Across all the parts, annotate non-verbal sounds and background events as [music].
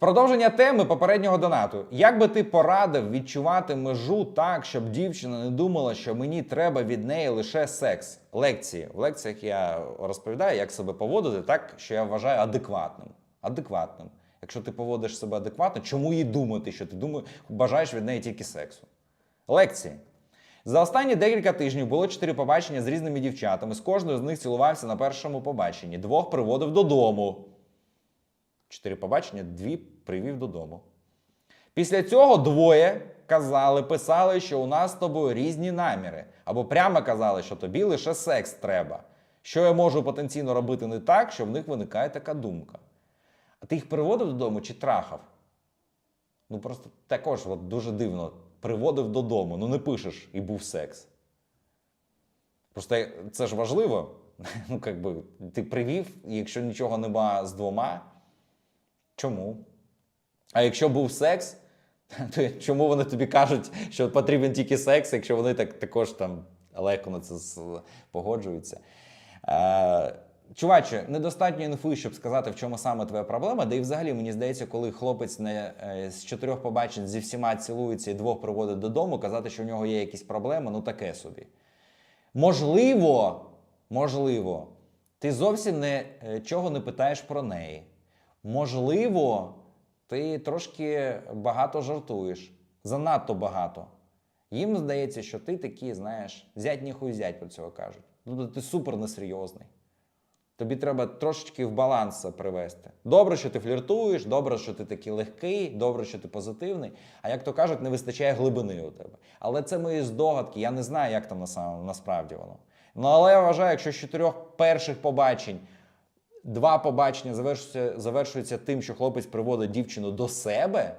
Продовження теми попереднього донату. Як би ти порадив відчувати межу так, щоб дівчина не думала, що мені треба від неї лише секс? Лекції. В лекціях я розповідаю, як себе поводити так, що я вважаю адекватним. Адекватним. Якщо ти поводиш себе адекватно, чому їй думати, що ти думаєш, бажаєш від неї тільки сексу? Лекції. За останні декілька тижнів було чотири побачення з різними дівчатами. З кожною з них цілувався на першому побаченні. Двох приводив додому. Чотири побачення, дві привів додому. Після цього двоє казали, писали, що у нас з тобою різні наміри. Або прямо казали, що тобі лише секс треба. Що я можу потенційно робити не так, що в них виникає така думка. А ти їх приводив додому чи трахав? Ну просто також от, дуже дивно. Приводив додому, ну не пишеш і був секс. Просто це ж важливо. [laughs] Ну, як би, ти привів, якщо нічого нема з двома, чому? А якщо був секс, [laughs] то чому вони тобі кажуть, що потрібен тільки секс, якщо вони так, також там легко на це погоджуються? Е, чуваче, недостатньо інфи, щоб сказати, в чому саме твоя проблема. Да і взагалі, мені здається, коли хлопець не, е, з чотирьох побачень зі всіма цілується і двох приводить додому, казати, що в нього є якісь проблеми, ну таке собі. Можливо, можливо, ти зовсім не, е, чого не питаєш про неї. Можливо, ти трошки багато жартуєш, занадто багато. Їм здається, що ти такий, знаєш, зять ніхуй зять про цього кажуть. Тобто ти супер несерйозний. Тобі треба трошечки в баланс привести. Добре, що ти фліртуєш, добре, що ти такий легкий, добре, що ти позитивний. А як то кажуть, не вистачає глибини у тебе. Але це мої здогадки, я не знаю, як там насправді воно. Ну але я вважаю, якщо з чотирьох перших побачень два побачення завершуються, завершуються тим, що хлопець приводить дівчину до себе,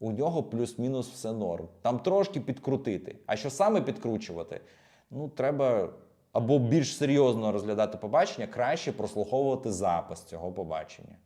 у нього плюс-мінус все норм. Там трошки підкрутити. А що саме підкручувати? Ну, треба або більш серйозно розглядати побачення, краще прослуховувати запис цього побачення.